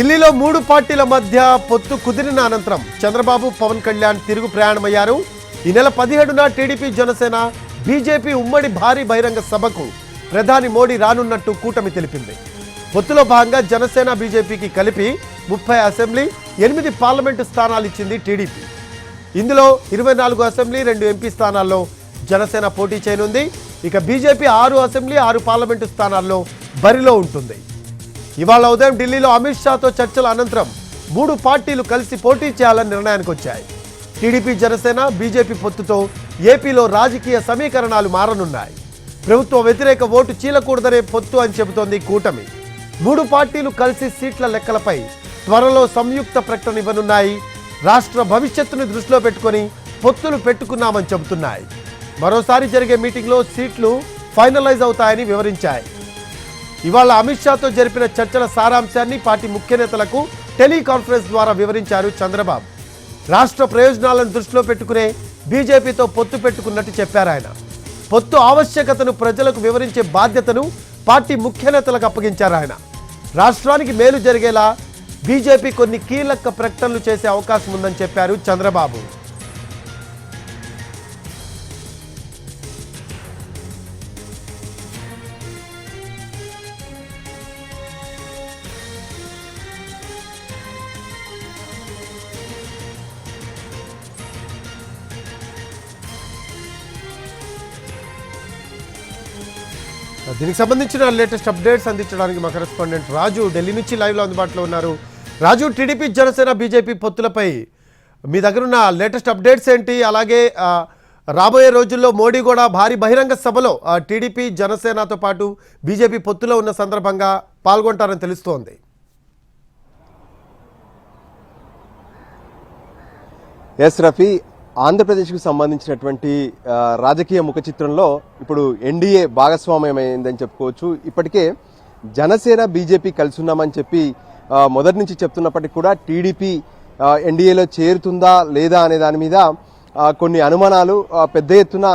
ఢిల్లీలో మూడు పార్టీల మధ్య పొత్తు కుదిరిన అనంతరం చంద్రబాబు పవన్ కళ్యాణ్ తిరుగు ప్రయాణమయ్యారు. ఈ నెల పదిహేడున టీడీపీ జనసేన బీజేపీ ఉమ్మడి భారీ బహిరంగ సభకు ప్రధాని మోడీ రానున్నట్టు కూటమి తెలిపింది. పొత్తులో భాగంగా జనసేన బీజేపీకి కలిపి ముప్పై అసెంబ్లీ ఎనిమిది పార్లమెంటు స్థానాలు ఇచ్చింది టీడీపీ. ఇందులో ఇరవై నాలుగు అసెంబ్లీ రెండు ఎంపీ స్థానాల్లో జనసేన పోటీ చేయనుంది. ఇక బీజేపీ ఆరు అసెంబ్లీ ఆరు పార్లమెంటు స్థానాల్లో బరిలో ఉంటుంది. ఇవాళ ఉదయం ఢిల్లీలో అమిత్ షాతో చర్చల అనంతరం మూడు పార్టీలు కలిసి పోటీ చేయాలని నిర్ణయానికి వచ్చాయి. టీడీపీ జనసేన బీజేపీ పొత్తుతో ఏపీలో రాజకీయ సమీకరణాలు మారనున్నాయి. ప్రభుత్వ వ్యతిరేక ఓటు చీలకూడదనే పొత్తు అని చెబుతోంది కూటమి. మూడు పార్టీలు కలిసి సీట్ల లెక్కలపై త్వరలో సంయుక్త ప్రకటన ఇవ్వనున్నాయి. రాష్ట్ర భవిష్యత్తును దృష్టిలో పెట్టుకొని పొత్తులు పెట్టుకున్నామని చెబుతున్నాయి. మరోసారి జరిగే మీటింగ్లో సీట్లు ఫైనలైజ్ అవుతాయని వివరించాయి. ఇవాళ అమిత్ షాతో జరిపిన చర్చల సారాంశాన్ని పార్టీ ముఖ్య నేతలకు టెలికాన్ఫరెన్స్ ద్వారా వివరించారు చంద్రబాబు. రాష్ట్ర ప్రయోజనాలను దృష్టిలో పెట్టుకునే బీజేపీతో పొత్తు పెట్టుకున్నట్టు చెప్పారు ఆయన. పొత్తు ఆవశ్యకతను ప్రజలకు వివరించే బాధ్యతను పార్టీ ముఖ్య నేతలకు అప్పగించారు ఆయన. రాష్ట్రానికి మేలు జరిగేలా బీజేపీ కొన్ని కీలక ప్రకటనలు చేసే అవకాశం ఉందని చెప్పారు చంద్రబాబు. దీనికి సంబంధించిన లేటెస్ట్ అప్డేట్స్ అందించడానికి మా కరెస్పాండెంట్ రాజు ఢిల్లీ నుంచి లైవ్లో అందుబాటులో ఉన్నారు. రాజు టీడీపీ జనసేన బీజేపీ పొత్తులపై మీ దగ్గర ఉన్న లేటెస్ట్ అప్డేట్స్ ఏంటి? అలాగే రాబోయే రోజుల్లో మోడీ కూడా భారీ బహిరంగ సభలో టీడీపీ జనసేనతో పాటు బీజేపీ పొత్తులో ఉన్న సందర్భంగా పాల్గొంటారని తెలుస్తోంది. ఎస్ రఫీ ఆంధ్రప్రదేశ్కు సంబంధించినటువంటి రాజకీయ ముఖ చిత్రంలో ఇప్పుడు ఎన్డీఏ భాగస్వామ్యమైందని చెప్పుకోవచ్చు. ఇప్పటికే జనసేన బీజేపీ కలిసి ఉన్నామని చెప్పి మొదటి నుంచి చెప్తున్నప్పటికీ కూడా టీడీపీ ఎన్డీఏలో చేరుతుందా లేదా అనే దాని మీద కొన్ని అనుమానాలు పెద్ద ఎత్తున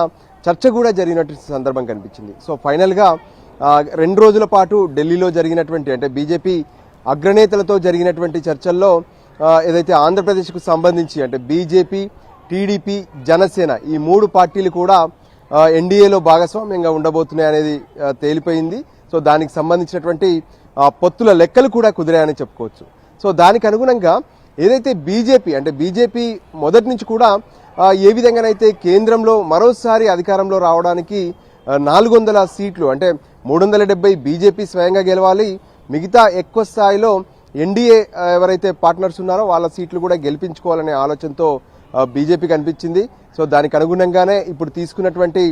చర్చ కూడా జరిగినటువంటి సందర్భం కనిపించింది. సో ఫైనల్గా రెండు రోజుల పాటు ఢిల్లీలో జరిగినటువంటి అంటే బీజేపీ అగ్రనేతలతో జరిగినటువంటి చర్చల్లో ఏదైతే ఆంధ్రప్రదేశ్కు సంబంధించి అంటే బీజేపీ టీడీపీ జనసేన ఈ మూడు పార్టీలు కూడా ఎన్డీఏలో భాగస్వామ్యంగా ఉండబోతున్నాయి అనేది తేలిపోయింది. సో దానికి సంబంధించినటువంటి పొత్తుల లెక్కలు కూడా కుదిరాయని చెప్పుకోవచ్చు. సో దానికి అనుగుణంగా ఏదైతే బీజేపీ అంటే బీజేపీ మొదటి నుంచి కూడా ఏ విధంగానైతే కేంద్రంలో మరోసారి అధికారంలో రావడానికి నాలుగు వందల సీట్లు అంటే మూడు వందల డెబ్బై బీజేపీ స్వయంగా గెలవాలి మిగతా ఎక్కువ స్థాయిలో ఎన్డీఏ ఎవరైతే పార్ట్నర్స్ ఉన్నారో వాళ్ళ సీట్లు కూడా గెలిపించుకోవాలనే ఆలోచనతో బీజేపీకి బీజేపీ కనిపించింది సో దానికి అనుగుణంగానే ఇప్పుడు తీసుకున్నటువంటి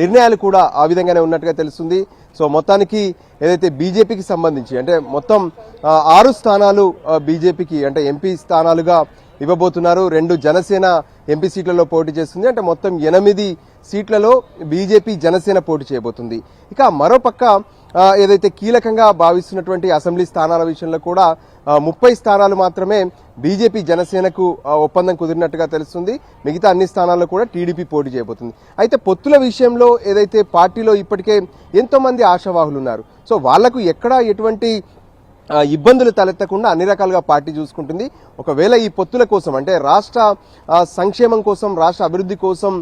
నిర్ణయాలు కూడా ఆ విధంగానే ఉన్నట్టుగా తెలుస్తుంది. సో మొత్తానికి ఏదైతే బీజేపీకి సంబంధించి అంటే మొత్తం ఆరు స్థానాలు బీజేపీకి అంటే ఎంపీ స్థానాలుగా ఇవ్వబోతున్నారు. రెండు జనసేన ఎంపీ సీట్లలో పోటీ చేస్తుంది. అంటే మొత్తం ఎనిమిది సీట్లలో బీజేపీ జనసేన పోటీ చేయబోతుంది. ఇక మరోపక్క ఏదైతే కీలకంగా భావిస్తున్నటువంటి అసెంబ్లీ స్థానాల విషయంలో కూడా ముప్పై స్థానాలు మాత్రమే బీజేపీ జనసేనకు ఒప్పందం కుదిరినట్టుగా తెలుస్తుంది. మిగతా అన్ని స్థానాల్లో కూడా టీడీపీ పోటీ చేయబోతుంది. అయితే పొత్తుల విషయంలో ఏదైతే పార్టీలో ఇప్పటికే ఎంతోమంది ఆశావాహులు ఉన్నారు సో వాళ్ళకు ఎక్కడా ఎటువంటి ఇబ్బందులు తలెత్తకుండా అన్ని రకాలుగా పార్టీ చూసుకుంటుంది. ఒకవేళ ఈ పొత్తుల కోసం అంటే రాష్ట్ర సంక్షేమం కోసం రాష్ట్ర అభివృద్ధి కోసం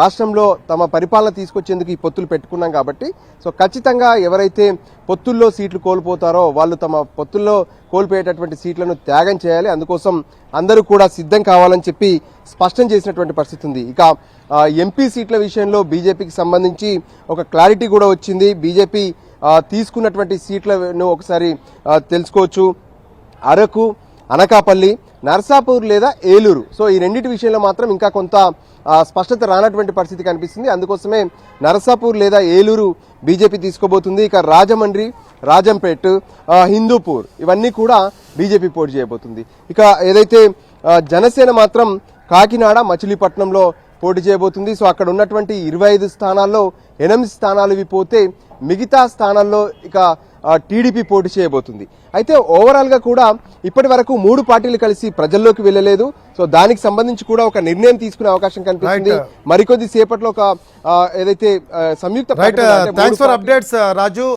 రాష్ట్రంలో తమ పరిపాలన తీసుకొచ్చేందుకు ఈ పొత్తులు పెట్టుకున్నాం కాబట్టి సో ఖచ్చితంగా ఎవరైతే పొత్తుల్లో సీట్లు కోల్పోతారో వాళ్ళు తమ పొత్తుల్లో కోల్పోయేటటువంటి సీట్లను త్యాగం చేయాలి. అందుకోసం అందరూ కూడా సిద్ధం కావాలని చెప్పి స్పష్టం చేసినటువంటి పరిస్థితి ఉంది. ఇక ఎంపీ సీట్ల విషయంలో బీజేపీకి సంబంధించి ఒక క్లారిటీ కూడా వచ్చింది. బీజేపీ తీసుకున్నటువంటి సీట్లను ఒకసారి తెలుసుకోవచ్చు. అరకు అనకాపల్లి నర్సాపూర్ లేదా ఏలూరు. సో ఈ రెండింటి విషయంలో మాత్రం ఇంకా కొంత స్పష్టత రానటువంటి పరిస్థితి కనిపిస్తుంది. అందుకోసమే నరసాపూర్ లేదా ఏలూరు బీజేపీ తీసుకోబోతుంది. ఇక రాజమండ్రి రాజంపేట్ హిందూపూర్ ఇవన్నీ కూడా బీజేపీ పోటీ చేయబోతుంది. ఇక ఏదైతే జనసేన మాత్రం కాకినాడ మచిలీపట్నంలో పోటీ చేయబోతుంది. సో అక్కడ ఉన్నటువంటి ఇరవై ఐదు స్థానాల్లో ఎనిమిది స్థానాలు ఇవి పోతే మిగతా స్థానాల్లో ఇక టీడీపీ పోటీ చేయబోతుంది. అయితే ఓవరాల్గా కూడా ఇప్పటి వరకు మూడు పార్టీలు కలిసి ప్రజల్లోకి వెళ్ళలేదు. సో దానికి సంబంధించి కూడా ఒక నిర్ణయం తీసుకునే అవకాశం కనిపిస్తుంది. మరికొద్ది సేపట్లో ఒక ఏదైతే సంయుక్త రాజు.